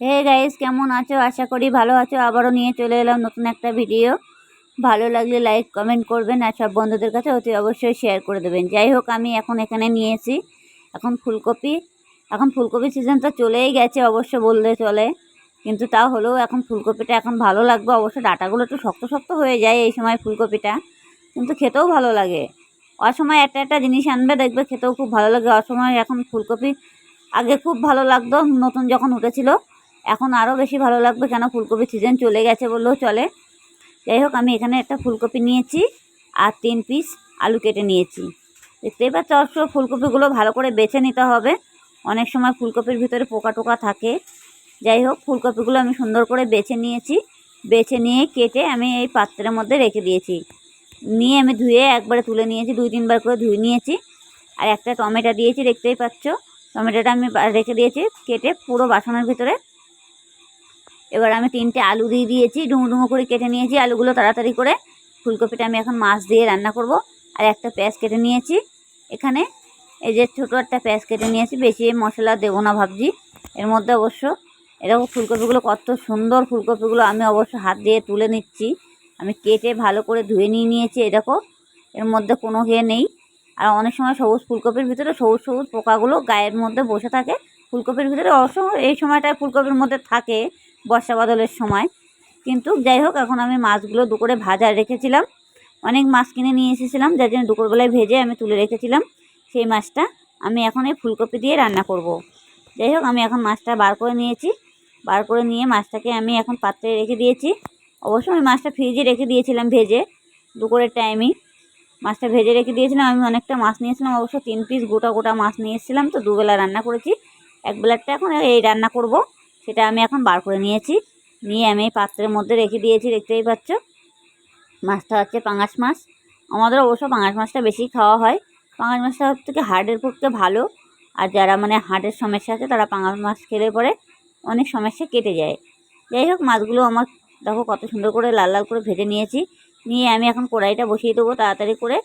Hey guys কেমন আছো? আশা করি ভালো আছো। আবারও নিয়ে চলে এলাম নতুন একটা ভিডিও ভালো লাগলে লাইক কমেন্ট করবেন আর সব বন্ধুদের কাছে অতি অবশ্যই শেয়ার করে দেবেন। যাই হোক, আমি এখন এখানে নিয়েছি এখন ফুলকপি। এখন ফুলকপি সিজন তো চলেই গেছে, অবশ্য বললে চলে। কিন্তু তাও হলেও এখন ফুলকপিটা এখন ভালো লাগবে। অবশ্য ডাটাগুলো একটু শক্ত শক্ত হয়ে যায় এই সময় ফুলকপিটা। কিন্তু খেতেও ভালো লাগে। অসময় একটা একটা জিনিস আনবে, দেখবে খেতেও খুব ভালো লাগে। অসময় এখন ফুলকপি আগে খুব ভালো লাগতো। নতুন যখন উঠেছিল এখন আরও বেশি ভালো লাগবে কেন ফুলকপির সিজন চলে গেছে বললেও চলে। যাই হোক, আমি এখানে একটা ফুলকপি নিয়েছি আর তিন পিস আলু কেটে নিয়েছি। দেখতেই পাচ্ছ, অবশ্য ফুলকপিগুলো ভালো করে বেছে নিতে হবে। অনেক সময় ফুলকপির ভিতরে পোকা টোকা থাকে। যাই হোক, ফুলকপিগুলো আমি সুন্দর করে বেছে নিয়েছি। বেছে নিয়ে কেটে আমি এই পাত্রের মধ্যে রেখে দিয়েছি। নিয়ে আমি ধুয়ে একবারে তুলে নিয়েছি, দুই তিনবার করে ধুয়ে নিয়েছি। আর একটা টমেটো দিয়েছি, দেখতেই পাচ্ছ। টমেটোটা আমি রেখে দিয়েছি, কেটে পুরো বাসনের ভিতরে এবার আমি তিনটে আলু দিয়ে দিয়েছি, ডুমো ডুমো করে কেটে নিয়েছি। আলুগুলো তাড়াতাড়ি করে ফুলকপিটা আমি এখন মাছ দিয়ে রান্না করব। আর একটা পেঁয়াজ কেটে নিয়েছি। এখানে এই যে ছোটো একটা পেঁয়াজ কেটে নিয়েছি, বেশি মশলা দেবো না ভাবছি। এর মধ্যে অবশ্য এরকম ফুলকপিগুলো কত সুন্দর ফুলকপিগুলো আমি অবশ্য হাত দিয়ে তুলে নিচ্ছি। আমি কেটে ভালো করে ধুয়ে নিয়ে নিয়েছি এরকম এর মধ্যে কোনো ইয়ে নেই। আর অনেক সময় সবুজ ফুলকপির ভিতরে সবুজ সবুজ পোকাগুলো গায়ের মধ্যে বসে থাকে। ফুলকপির ভিতরে অবশ্য এই সময়টায় ফুলকপির মধ্যে থাকে। বর্ষা বাদলের সময়। কিন্তু যাই হোক, এখন আমি মাছগুলো দুপুরে ভাজা রেখেছিলাম। অনেক মাছ কিনে নিয়ে এসেছিলাম, যার জন্য দুপুরবেলায় ভেজে আমি তুলে রেখেছিলাম। সেই মাছটা আমি এখন এই ফুলকপি দিয়ে রান্না করব। যাই হোক, আমি এখন মাছটা বার করে নিয়েছি। বার করে নিয়ে মাছটাকে আমি এখন পাত্রে রেখে দিয়েছি। অবশ্য আমি মাছটা ফ্রিজে রেখে দিয়েছিলাম ভেজে, দুপুরের টাইমেই মাছটা ভেজে রেখে দিয়েছিলাম, আমি অনেকটা মাছ নিয়েছিলাম। অবশ্য তিন পিস গোটা গোটা মাছ নিয়ে এসেছিলাম, তো দুবেলা রান্না করেছি। এক বেলারটা এখন এই রান্না করব। সেটা আমি এখন বার করে নিয়েছি। নিয়ে আমি এই পাত্রের মধ্যে রেখে দিয়েছি, দেখতেই পাচ্ছ। মাছটা হচ্ছে পাঙাশ মাছ। আমাদের অবশ্য পাঙাশ মাছটা বেশি খাওয়া হয়। পাঙাশ মাছটা থেকে হার্টের পক্ষে ভালো। আর যারা মানে হার্টের সমস্যা আছে, তারা পাঙাশ মাছ খেলে পরে অনেক সমস্যা কেটে যায়। যাই হোক, মাছগুলো আমার দেখো কত সুন্দর করে লাল লাল করে ভেজে নিয়েছি। নিয়ে আমি এখন কড়াইটা বসিয়ে দেবো তাড়াতাড়ি করে।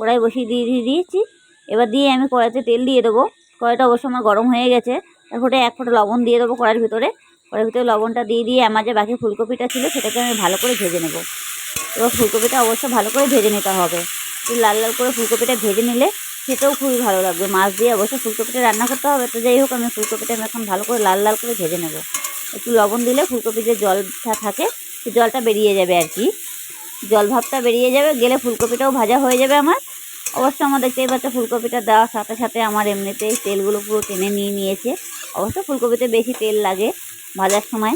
কড়াই বসিয়ে দিয়ে দিয়ে দিয়েছি। এবার দিয়ে আমি কড়াইতে তেল দিয়ে দেবো। কড়াইটা অবশ্য আমার গরম হয়ে গেছে। তারপরে এক ফোঁটা লবণ দিয়ে দেবো কড়াইয়ের ভিতরে। কড়াইয়ের ভিতরে লবণটা দিয়ে দিয়ে আমার যে বাকি ফুলকপিটা ছিল সেটাকে আমি ভালো করে ভেজে নেব। এবার ফুলকপিটা অবশ্য ভালো করে ভেজে নিতে হবে। একটু লাল লাল করে ফুলকপিটা ভেজে নিলে খেতেও খুবই ভালো লাগবে। মাছ দিয়ে অবশ্যই ফুলকপিটা রান্না করতে হবে, তো যাই হোক আমি ফুলকপিটা আমি এখন ভালো করে লাল লাল করে ভেজে নেব। একটু লবণ দিলে ফুলকপির যে জলটা থাকে সে জলটা বেরিয়ে যাবে আর কি। জল ভাবটা বেরিয়ে যাবে, গেলে ফুলকপিটাও ভাজা হয়ে যাবে আমার। অবশ্য আমার দেখতেই পাচ্ছ, ফুলকপিটা দেওয়ার সাথে সাথে আমার এমনিতেই তেলগুলো পুরো টেনে নিয়ে নিয়েছে। অবশ্য ফুলকপিতে বেশি তেল লাগে ভাজার সময়।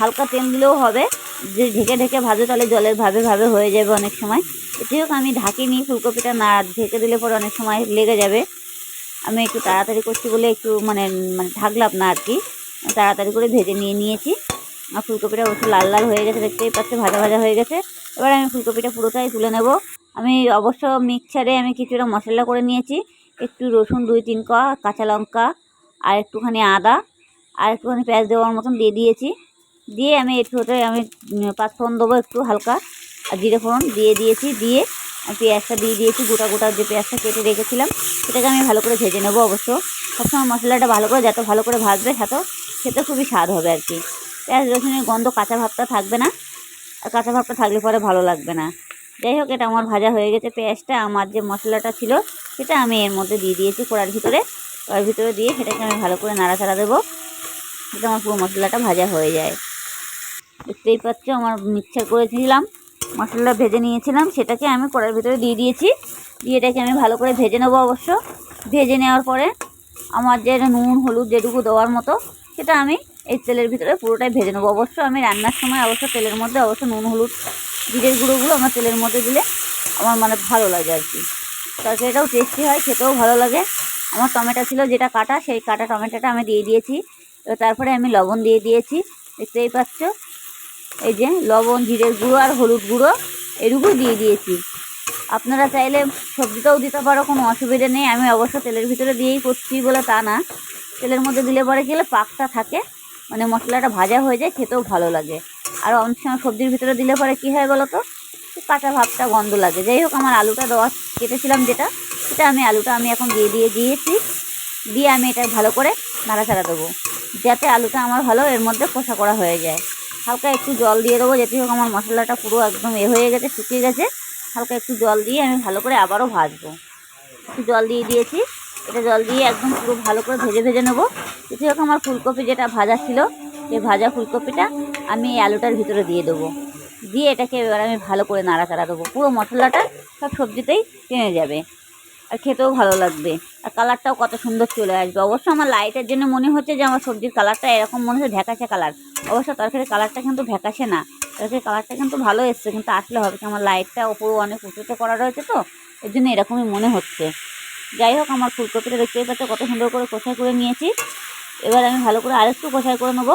হালকা তেল দিলেও হবে। যে ঢেকে ঢেকে ভাজো তাহলে জলের ভাবে ভাবে হয়ে যাবে অনেক সময়। এতে হোক, আমি ঢাকিনি ফুলকপিটা না ঢেকে দিলে পরে অনেক সময় লেগে যাবে। আমি একটু তাড়াতাড়ি করছি বলে একটু মানে মানে ঢাকলাম না আর কি তাড়াতাড়ি করে ভেজে নিয়ে নিয়েছি। আর ফুলকপিটা অবশ্য লাল লাল হয়ে গেছে, দেখতেই পাচ্ছে, ভাজা ভাজা হয়ে গেছে। এবার আমি ফুলকপিটা পুরোটাই তুলে নেব। আমি অবশ্য মিক্সারে আমি কিছুটা মশলা করে নিয়েছি। একটু রসুন, দুই, তিন কাঁচা লঙ্কা আর একটুখানি আদা আর একটুখানি পেঁয়াজ দেওয়ার মতন দিয়ে দিয়েছি। দিয়ে আমি একটু আমি পাঁচফোড়ন দেবো একটু হালকা। আর জিরে ফোড়ন দিয়ে দিয়েছি। দিয়ে পেঁয়াজটা দিয়ে দিয়েছি। গোটা গোটা যে পেঁয়াজটা কেটে রেখেছিলাম, সেটাকে আমি ভালো করে ভেজে নেব অবশ্য। সবসময় মশলাটা ভালো করে, যত ভালো করে ভাজবে, তত খেতে খুবই স্বাদ হবে আর কি। পেঁয়াজ, রসুনের গন্ধ, কাঁচা ভাবটা থাকবে না। আর কাঁচা ভাবটা থাকলে পরে ভালো লাগবে না। যাই হোক, এটা আমার ভাজা হয়ে গেছে। পেঁয়াজটা, আমার যে মশলাটা ছিল, সেটা আমি এর মধ্যে দিয়ে দিয়েছি কড়ার ভিতরে। কড়ার ভিতরে দিয়ে সেটাকে আমি ভালো করে নাড়াচাড়া দেবো। যাতে আমার পুরো মশলাটা ভাজা হয়ে যায়। দেখতেই পাচ্ছ, আমার মিক্সার করেছিলাম মশলাটা ভেজে নিয়েছিলাম, সেটাকে আমি কড়ার ভিতরে দিয়ে দিয়েছি। দিয়ে এটাকে আমি ভালো করে ভেজে নেব অবশ্য। ভেজে নেওয়ার পরে আমার যে নুন, হলুদ যেটুকু দেওয়ার মতো, সেটা আমি এই তেলের ভিতরে পুরোটাই ভেজে নেব। অবশ্য আমি রান্নার সময় অবশ্য তেলের মধ্যে, অবশ্য নুন, হলুদ, জিরের গুঁড়োগুলো আমার তেলের মধ্যে দিলে আমার মানে ভালো লাগে আর কি। তরকারিটাও টেস্টি হয়, খেতেও ভালো লাগে। আমার টমেটো ছিল যেটা কাটা, সেই কাটা টমেটোটা আমি দিয়ে দিয়েছি। এবার তারপরে আমি লবণ দিয়ে দিয়েছি। দেখতেই পাচ্ছ? এই যে লবণ, জিরের গুঁড়ো আর হলুদ গুঁড়ো এটুকু দিয়ে দিয়েছি। আপনারা চাইলে সবজিটাও দিতে পারো, কোনো অসুবিধা নেই। আমি অবশ্য তেলের ভিতরে দিয়েই করছি বলে তা না। তেলের মধ্যে দিলে পরে গেলে পাকটা থাকে। মানে মশলাটা ভাজা হয়ে যায়, খেতেও ভালো লাগে। আর অনেক সময় সবজির ভিতরে দিলে পরে কী হয় বলো তো? কাঁচা ভাবটা গন্ধ লাগে। যাই হোক, আমার আলুটা দেওয়া কেটেছিলাম যেটা, সেটা আমি, আলুটা আমি এখন দিয়ে দিয়ে দিয়েছি। দিয়ে আমি এটা ভালো করে নাড়াচাড়া দেবো, যাতে আলুটা আমার ভালো এর মধ্যে কষা করা হয়ে যায়। হালকা একটু জল দিয়ে দেবো যেটি হোক আমার মশলাটা পুরো একদম এ হয়ে গেছে, শুকিয়ে গেছে। হালকা একটু জল দিয়ে আমি ভালো করে আবারও ভাজবো। একটু জল দিয়ে দিয়েছি। এটা জল দিয়ে একদম পুরো ভালো করে ভেজে ভেজে নেব। যেটি হোক আমার ফুলকপি যেটা ভাজা ছিল, সেই ভাজা ফুলকপিটা আমি এই আলুটার ভিতরে দিয়ে দেবো। দিয়ে এটাকে এবার আমি ভালো করে নাড়াচাড়া দেবো। পুরো মশলাটা সব সবজিতেই টেনে যাবে। আর খেতেও ভালো লাগবে। আর কালারটাও কত সুন্দর চলে আসবে। অবশ্য আমার লাইটের জন্য মনে হচ্ছে যে আমার সবজির কালারটা এরকম মনে হচ্ছে ভ্যাকাশে কালার। অবশ্য তরকারির কালারটা কিন্তু ভ্যাকাশে না। তরকারির কালারটা কিন্তু ভালো এসছে, কিন্তু আসলে হবে কি? আমার লাইটটা ওপরও অনেক উঁচুতে করা রয়েছে তো, এর জন্য এরকমই মনে হচ্ছে। যাই হোক, আমার ফুলকপিটা দেখতেই পাচ্ছ, কত সুন্দর করে কষাই করে নিয়েছি। এবার আমি ভালো করে আরেকটু কষাই করে নেব।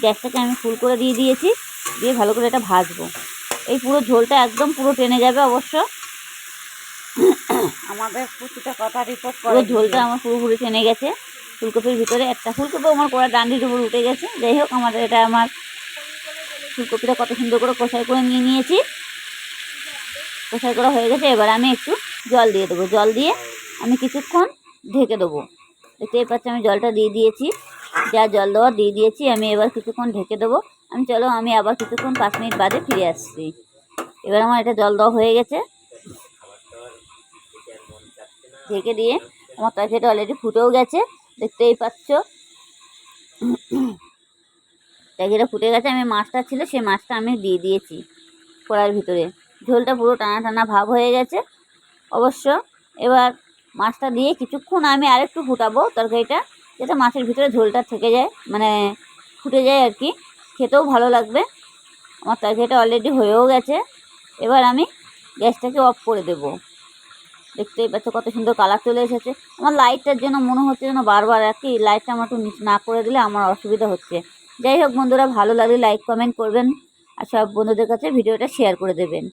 গ্যাসটাকে আমি ফুল করে দিয়ে দিয়েছি। দিয়ে ভালো করে এটা ভাজবো। এই পুরো ঝোলটা একদম পুরো টেনে যাবে অবশ্য। আমাদের প্রতিটা কথা রিপোর্ট পুরো করে ঝোলটা আমার পুরোপুরি টেনে গেছে। ফুলকপির ভিতরে একটা ফুলকপি আমার কড়া ডান্ডির উপর উঠে গেছে। যাই হোক আমাদের এটা আমার ফুলকপিটা কত সুন্দর করে কষাই করে নিয়ে নিয়েছি। কষাই করা হয়ে গেছে। এবার আমি একটু জল দিয়ে দেবো। জল দিয়ে আমি কিছুক্ষণ ঢেকে দেবো। দেখতেই পাচ্ছি আমি জলটা দিয়ে দিয়েছি। যা জল দেওয়া দিয়ে দিয়েছি, আমি এবার কিছুক্ষণ ঢেকে দেবো। আমি চলো, আমি আবার কিছুক্ষণ পাঁচ মিনিট বাদে ফিরে আসছি। এবার আমার এটা জল দেওয়া হয়ে গেছে। ঢেকে দিয়ে আমার তরকারিটা অলরেডি ফুটেও গেছে, দেখতেই পাচ্ছ। তরকারিটা ফুটে গেছে, আমি মাছটা ছিল, সেই মাছটা আমি দিয়ে দিয়েছি কড়ার ভিতরে। ঝোলটা পুরো টানা টানা ভাব হয়ে গেছে। অবশ্য এবার মাছটা দিয়ে কিছুক্ষণ আমি আরেকটু ফুটাবো তরকারিটা। যাতে মাছের ভিতরে ঝোলটা থেকে যায় মানে ফুটে যায় আর কি। খেতেও ভালো লাগবে। আমার তরকারিটা অলরেডি হয়েও গেছে। এবার আমি গ্যাসটাকে অফ করে দেবো। দেখতেই পাচ্ছ কত সুন্দর কালার চলে এসেছে। আমার লাইটটার জন্য মনে হচ্ছে যেন বারবার আর কি লাইটটা আমার একটু নিচ না করে দিলে আমার অসুবিধা হচ্ছে। যাই হোক বন্ধুরা, ভালো লাগলে লাইক কমেন্ট করবেন। আর সব বন্ধুদের কাছে ভিডিওটা শেয়ার করে দেবেন।